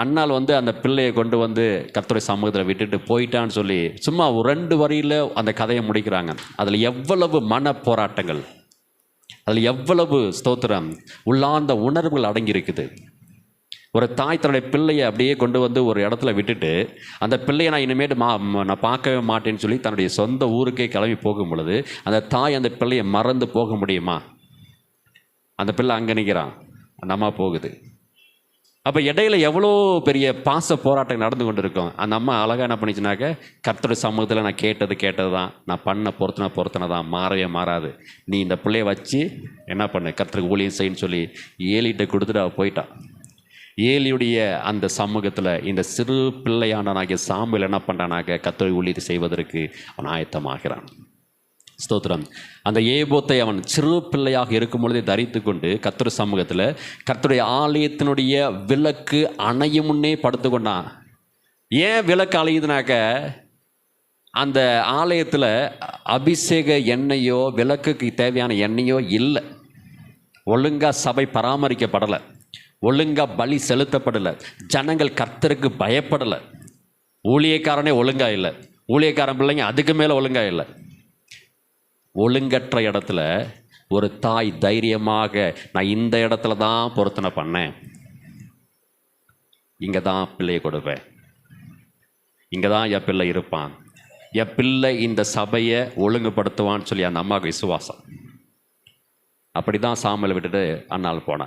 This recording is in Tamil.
அண்ணால் வந்து அந்த பிள்ளையை கொண்டு வந்து கர்த்தருடைய சமூகத்தில் விட்டுட்டு போயிட்டான்னு சொல்லி சும்மா ஒரு ரெண்டு வரியில் அந்த கதையை முடிக்கிறாங்க. அதில் எவ்வளவு மன போராட்டங்கள் அதில் எவ்வளவு ஸ்தோத்திரம் உள்ளார்ந்த உணர்வுகள் அடங்கியிருக்குது. ஒரு தாய் தன்னுடைய பிள்ளையை அப்படியே கொண்டு வந்து ஒரு இடத்துல விட்டுட்டு அந்த பிள்ளையை நான் இனிமேட்டு மா நான் பார்க்கவே மாட்டேன்னு சொல்லி தன்னுடைய சொந்த ஊருக்கே கிளம்பி போகும் பொழுது அந்த தாய் அந்த பிள்ளையை மறந்து போக முடியுமா? அந்த பிள்ளை அங்கே நிற்கிறான் நம்ம போகுது. அப்போ இடையில எவ்வளோ பெரிய பாச போராட்டம் நடந்து கொண்டு இருக்கும் அந்த அம்மா அழகாக என்ன பண்ணிச்சுனாக்க கர்த்தர் சமூகத்தில் நான் கேட்டது கேட்டது தான் நான் பண்ண பொருத்தனை பொருத்தனை தான் மாறவே மாறாது. நீ இந்த பிள்ளைய வச்சு என்ன பண்ணு? கர்த்தருக்கு ஊழியம் செய்யுன்னு சொல்லி ஏலிகிட்ட கொடுத்துட்டு அவள் போயிட்டான் ஏலியுடைய அந்த சமூகத்தில் இந்த சிறு பிள்ளையானனாகிய சாம்பல் என்ன பண்ணுறானாக்க கர்த்தரை ஊழியத்தை செய்வதற்கு அவன் ஆயத்தமாகிறான். ஸ்தோத்திரம். அந்த ஏபோத்தை அவன் சிறு பிள்ளையாக இருக்கும் பொழுதே தரித்து கொண்டு கர்த்தர் சமூகத்தில் கர்த்தருடைய ஆலயத்தினுடைய விளக்கு அணையும் முன்னே படுத்து கொண்டான் ஏன் விளக்கு அலையுதுனாக்க அந்த ஆலயத்தில் அபிஷேக எண்ணெயோ விளக்குக்கு தேவையான எண்ணெயோ இல்லை. ஒழுங்காக சபை பராமரிக்கப்படலை. ஒழுங்காக பலி செலுத்தப்படலை. ஜனங்கள் கர்த்தருக்கு பயப்படலை. ஊழியக்காரனே ஒழுங்காக இல்லை. ஊழியக்காரன் பிள்ளைங்க அதுக்கு மேலே ஒழுங்காக இல்லை. ஒழுங்கற்ற இடத்துல ஒரு தாய் தைரியமாக நான் இந்த இடத்துல தான் பொருத்தனை பண்ணேன். இங்கே தான் பிள்ளையை கொடுப்பேன். இங்கே தான் என் பிள்ளை இருப்பான். என் பிள்ளை இந்த சபையை ஒழுங்குபடுத்துவான்னு சொல்லி அந்த அம்மாவுக்கு விசுவாசம். அப்படி தான் சாமியில் விட்டுட்டு அண்ணாள் போனான்